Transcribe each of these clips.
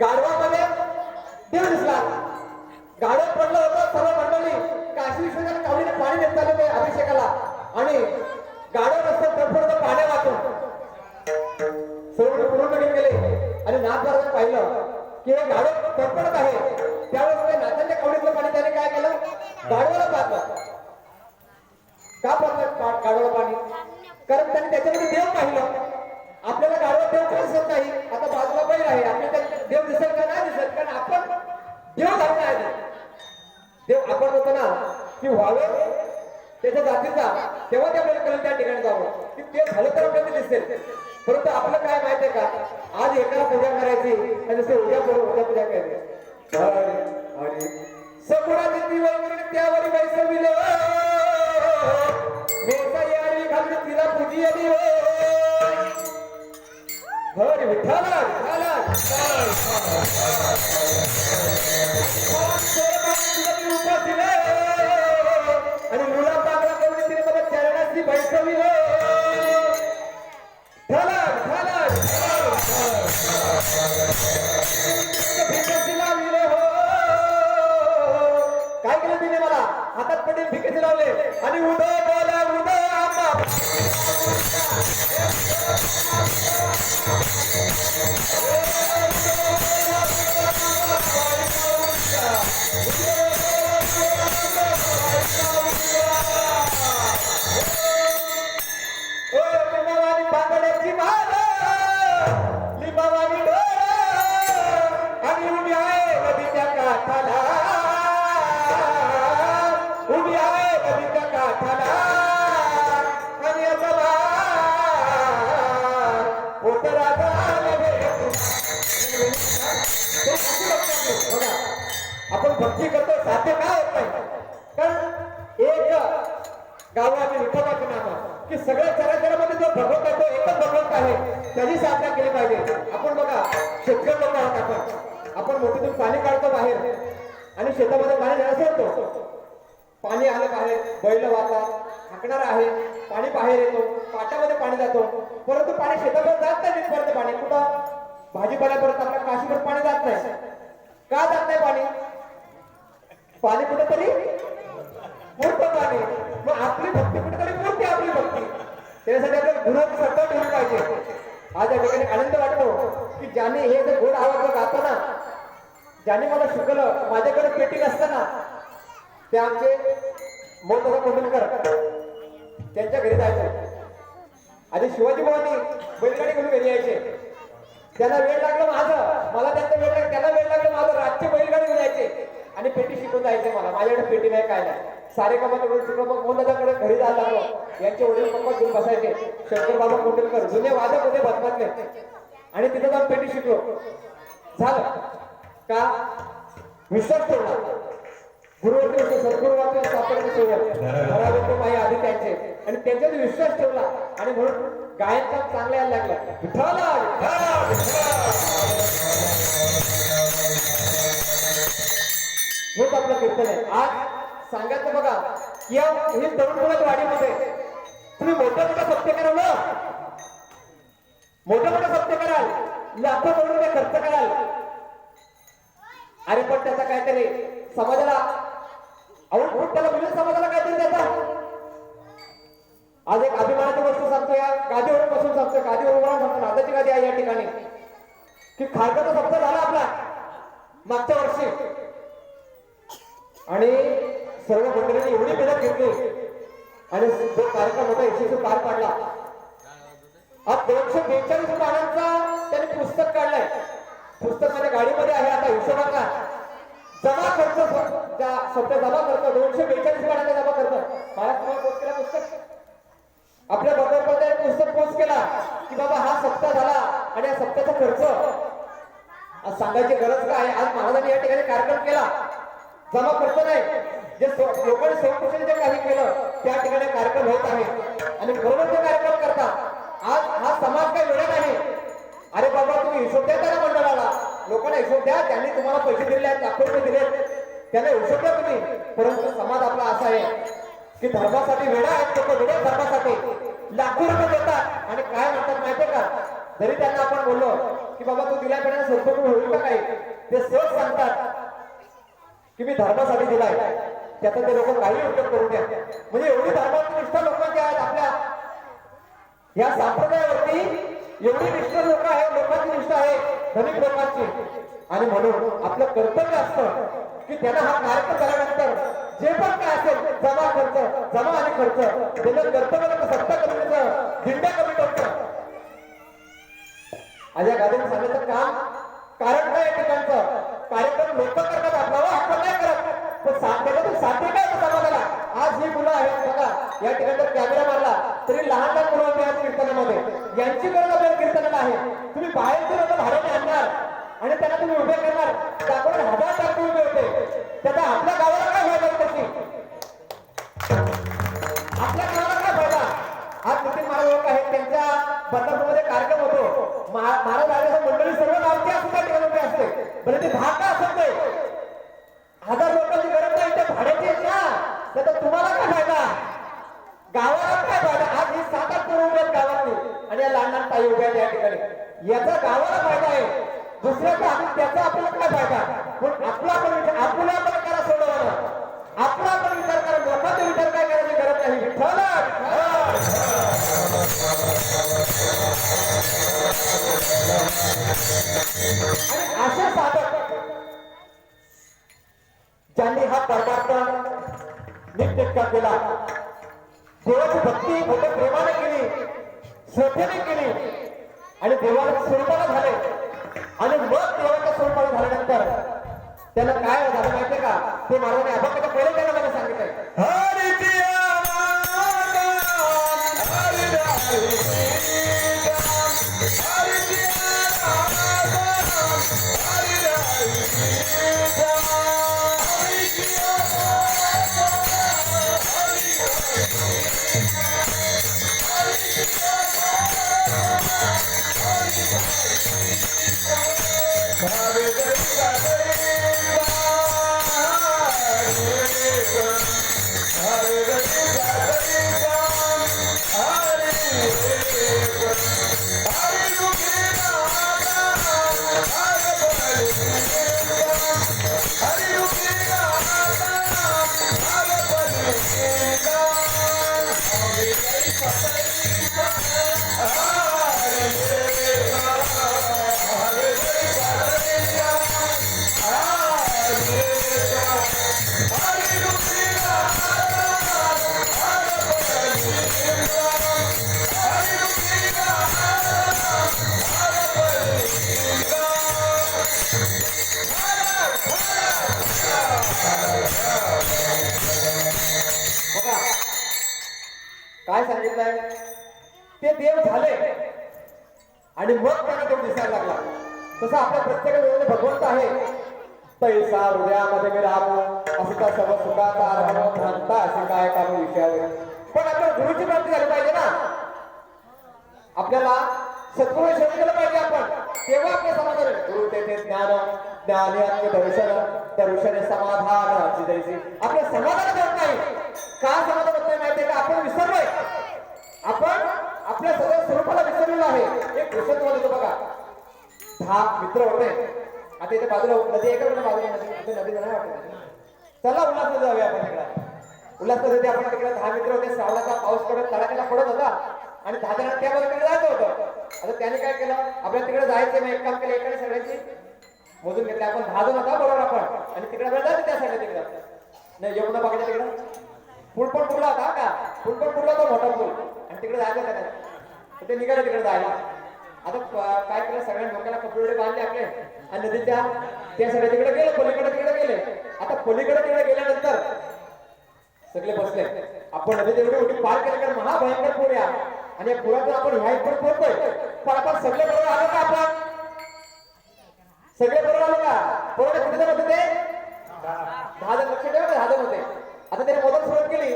गाढवामध्ये देव दिसला गाढव पडलं होतं सर्व मंडळी काशी विश्वनाथ कावडीने पाणी देत चालले होते अभिषेकाला. आणि गाढव रस्त्यात तडफडत पाण्या वाचून आणि पाहिलं. की हे गाडव तडफडत आहे. त्यावेळेस ते नाथांच्या कवडीतलं पाणी त्याने काय केलं? गाडवाला पाहतं का पाहतात गाडवाला पाणी. कारण त्याने त्याच्यामध्ये देव पाहिलं. आपल्याला गाढवा देव का दिसत नाही. आता बाजूला बैल आहे. आपल्याला देव दिसत का नाही दिसत? कारण आपण देव धर्म आहे. देव आपण होतो ना की व्हावे त्याच्या जातीचा तेव्हा ते आपल्याला कळलं त्या ठिकाणी जावं. की ते झालं तर आपल्याला दिसेल. परंतु आपलं काय माहितीये का? आज एकाला पूजा करायची आणि दुसरे उद्या करू उद्या पूजा करायची. हरी हरी. सगुणाची दिवस त्यावर वैसविले. मेसा यारी घालून तिला पूजी आली हरी विठाला विठाला गाव आम्ही नाव. की सगळ्या चराचरामध्ये जो भगवंत आहे तो एकच भगवंत आहे त्याची साधना केली पाहिजे. आपण बघा शेतकरी लोक आहोत आपण. आपण मोठीतून पाणी काढतो बाहेर आणि शेतामध्ये पाणी जायला सोडतो पाणी आलं बाहेर बैल वाहतात हाकणार आहे पाणी बाहेर येतो पाटामध्ये पाणी जातो. परंतु पाणी शेतापर्यंत जात नाही परत पाणी. कुठं? भाजीपाल्यापर्यंत आपल्या काशीपर्यंत पाणी जात नाही. का जात नाही पाणी? पाणी कुठेतरी मूर्त पाणी. मग आपली भक्ती कुठेतरी मूर्ती आपली भक्ती. त्यासाठी आपल्याला गुणाचं सत्ता ठेवली पाहिजे. आज या ठिकाणी आनंद वाटतो की ज्याने हे जर गोड आवाज गाताना ज्याने मला शिकलं माझ्याकडे पेटी नसताना ते आमचे मोठा कोंडलकर त्यांच्या घरी जायचं. आधी शिवाजी भावानी बैलगाडी घेऊन घरी यायचे. त्यांना वेळ लागला माझं. मला त्यांचा वेळ लागला त्यांना वेळ लागला माझं. रातचे बैलगाडी घेऊन यायचे. आणि पेटी शिकून जायचे मला. माझ्याकडे पेटी नाही काय नाही. सारे कामात एवढं शिकलो मग मोहनदादाकडे घरी जायला लागलो हो. यांचे वडील पप्पा घेऊन बसायचे. शंकर बाबा कोंडलकर जुने वादक होते बदमातले आणि तिथं जाऊन पेटी शिकलो. झालं. का? विश्वास ठेवला. गुरुवरती होते सद्गुरू वाचून माई आधी त्यांचे. आणि त्यांच्यावर विश्वास ठेवला. आणि म्हणून गायन काम चांगलं यायला लागलं. हेच आहे आज सांगायचं बघा या हे तरुण मुलं वाडीमध्ये तुम्ही मोठं मोठं सत्य कराल ना? मोठं मोठं सत्य कराल लाखो करोड रुपये खर्च कराल. अरे पण त्याचा काहीतरी समाजाला आउटपुट त्याला मिळेल समाजाला काहीतरी त्याचा आज एक अभिमानाची वस्तू सांगतो या. गादीवर बसून सांगतो गादीवर उभा सांगतो नादाची गादी आहे या ठिकाणी. की खारगाचा सप्ताह झाला आपला. मागच्या वर्षी. आणि सर्व मंडळींनी एवढी मेहनत घेतली. आणि जो कार्यक्रम होता यशस्वी पार पाडला. आज दोनशे बेचाळीस पानांचा त्यांनी पुस्तक काढलंय. पुस्तक माझ्या गाडीमध्ये आहे आता हिशोबाचा. जमा खर्च त्या सध्या जमा करतो दोनशे बेचाळीस पानांचा जमा करतो. मला तुम्हाला पोस्ट केला पुस्तक? आपल्या बरोबर पुस्तक पोस्ट केला की बाबा हा सप्ताह झाला आणि या सप्ताहाचा खर्च. आज सांगायची गरज काय? आज महाराजांनी या ठिकाणी कार्यक्रम केला. जमा खर्च नाही. जे लोकांनी संकुशन जे काही केलं त्या ठिकाणी कार्यक्रम होत आहे. आणि बरोबर ते कार्यक्रम करतात आज हा समाज काही वेळ नाही. अरे बाबा तुम्ही हिशोब द्या त्याला मंडळाला. लोकांना हिशोब द्या त्यांनी तुम्हाला पैसे दिले आहेत लाखो रुपये दिले त्यांना हिशोब द्या तुम्ही. परंतु समाज आपला असा आहे की धर्मासाठी वेळा आहेत लोक वेळे धर्मासाठी. लाखो रुपये देतात. आणि काय म्हणतात माहितीये का? जरी त्यांना आपण बोललो की बाबा तू दिल्याकडे सद्भाव होईल का काही? ते सहज सांगतात. की मी धर्मासाठी दिलाय त्याचा ते लोक काही उपयोग करू द्या. म्हणजे एवढी धर्माची निष्ठा लोकांची आहेत आपल्या या संप्रदायावरती एवढी निष्ठा लोक आहे लोकांची निष्ठा आहे धनिक लोकांची. आणि म्हणून आपलं कर्तव्य असतं की त्यांना हा कार्यक्रम झाल्यानंतर जे पण काय असेल जमा खर्च जमा आणि खर्च त्याचं कर्तव्य सत्ता कमी दिंड्या कमिटीचं अजय गादीने सांगितलं काम करत पण साध्य साध्य काय होतं समाजाला आज ही मुलं आहेत बघा या ठिकाणी जर कॅमेरा मारला. तरी लहान लहान मुलं उभी आज कीर्तनामध्ये. यांची गरज आपल्या कीर्तनाला आहे. तुम्ही बाहेरचे लोक भाड्याने आणणार. आणि त्यांना तुम्ही उभे करणार. त्याकडून हजार टाकून उभे होते. त्याचा आपल्या गावाला काय फायदा त्याची आपल्या गावाला काय फायदा? आज नितीन महाराज लोक आहेत. त्यांच्या बदलापूरमध्ये कार्यक्रम होतो. महाराज आल्याचं मंडळी सर्व गावचे असते त्या ठिकाणी असते. बरं ते भाग का असत नाही हजार लोकांची गरज नाही त्या भाड्याची आहेत ना त्याचा तुम्हाला काय फायदा गावाला काय फायदा आज ही सात आठ पोरं उभी आहेत गावातली आणि या लहान या ठिकाणी. याचा गावाला फायदा आहे. दुसऱ्याचा आणि त्याचा आपल्याला काय फायदा? पण आपला पण विचार आपला आपण करा सोडवणार आपला आपण विचार करा. लोकांचा विचार काय करायची गरज नाही. विठ्ठल, आणि असे साधक ज्यांनी हा परमार्थ नीटनेटका केला. देवाची भक्ती मोठ्या प्रेमाने केली. श्रद्धेने केली. आणि देवाला स्वरूपाला झाले. आणि मग देवाच्या स्वरूपाला झाल्यानंतर त्याला काय झालं माहितीये का? ते महाराजांनी अभंगाच्या पहिले त्याला मला सांगितलंय. बघा आणि मग त्यांना तो दिसायला लागला. तसं आपल्या प्रत्येकाने भगवंत आहे. पैसा हृदयामध्ये मी राहतो. असं त्या सर्व सुखाचा आरंभ भ्रांता असे काय काम विषयावर पण आपल्या गुरुची प्राप्ती झाली पाहिजे ना. आपल्याला सद्गुरू शोध केलं पाहिजे आपण. तेव्हा आपल्या समाधान गुरु तेथे ज्ञान ज्ञाने आपले दर्शन दर्शने समाधान आपल्या आपलं समाधान होत नाही. का समाधान होत नाही माहितीये का? आपण विसरलोय. आपण आपल्या सगळ्या स्वरूपाला विसरलेलं आहे. एक गोष्ट तुम्हाला देतो बघा. दहा मित्र होते. आता इथे बाजूला नदी एका बाजूला नदी. इथे नदी नाही वाटत. चला उल्हासनगर जाऊया आपण तिकडे. उल्हासनगर आपण तिकडे दहा मित्र होते. श्रावणाचा पाऊस पडत तडाख्याला पडत होता. आणि दहा जणात त्या तिकडे जायचं होतं. आता त्याने काय केलं? आपल्याला तिकडे जायचं मग एक काम केलं एकाने सगळ्यांची मोजून घेतले. आपण दहा जण होता बरोबर आपण. आणि तिकडे आपल्याला जायचं त्या साईडला तिकडे. नाही यमुना बघायचं तिकडं. पूल पण पुरला होता का? पूल पण पुरला होता मोठा फुल आणि तिकडे जायचं होतं त्याला. ते निघाले तिकडे जायला. आता काय केलं? सगळ्या डोक्याला कपडे बांधले आपले. आणि नदीच्या त्या सगळे तिकडे गेले पलीकडे तिकडे गेले. आता पलीकडे तिकडे गेल्यानंतर सगळे बसले. आपण नदी तेवढी मोठी पार केली कारण महाभयंकर पूर या आणि या पुरातून आपण ह्या इथपर्यंत पोहोचतोय. पण आपण सगळे बरोबर आलो का आपण? सगळे बरोबर आलो का? बरोबर कुठे जण होते ते? दहा. जण लक्ष ठेवा दहा जण होते. आता त्याने मोदक सुरुवात केली.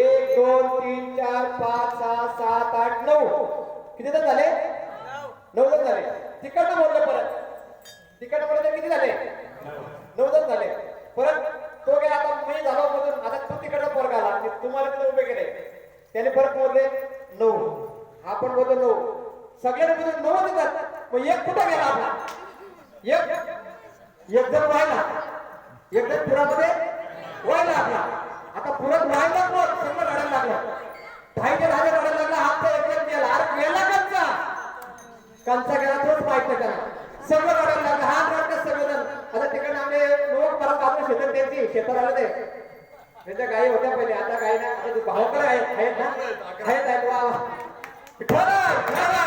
एक दोन तीन चार पाच सहा सात आठ नऊ. किती जण झाले? नऊ जण झाले. तिकडनं मोडलं परत. तिकडनं मोडलं किती झाले? नऊ जण झाले. परत तो गेला आता मी झालो मधून आता तू तिकडनं पोरगा आला. तुम्हाला तिथे उभे केले. त्याने परत मोडले नऊ. हा पण बोलतो नऊ. सगळे मधून नऊ देतात मग एक कुठं गेला आपला? एक एक जण व्हायला. एक जण पुरामध्ये व्हायला आपला. आता पुरात व्हायला कोण संघ लढायला लागलं. भाईच्या राजा लढायला लागला. हात तर एक गेला. अरे गेला कंचा कंचा गेला तोच पाहिजे करा. संघ लढायला लागला. हा रडतात सगळेजण आता तिकडे आम्ही लोक परत आपण शेतात त्यांची शेतात आले ते. त्यांच्या गायी होत्या पहिले. आता गायी नाही. आता भावकडे आहेत. आहेत ना? आहेत आहेत. वा ठरा ठरा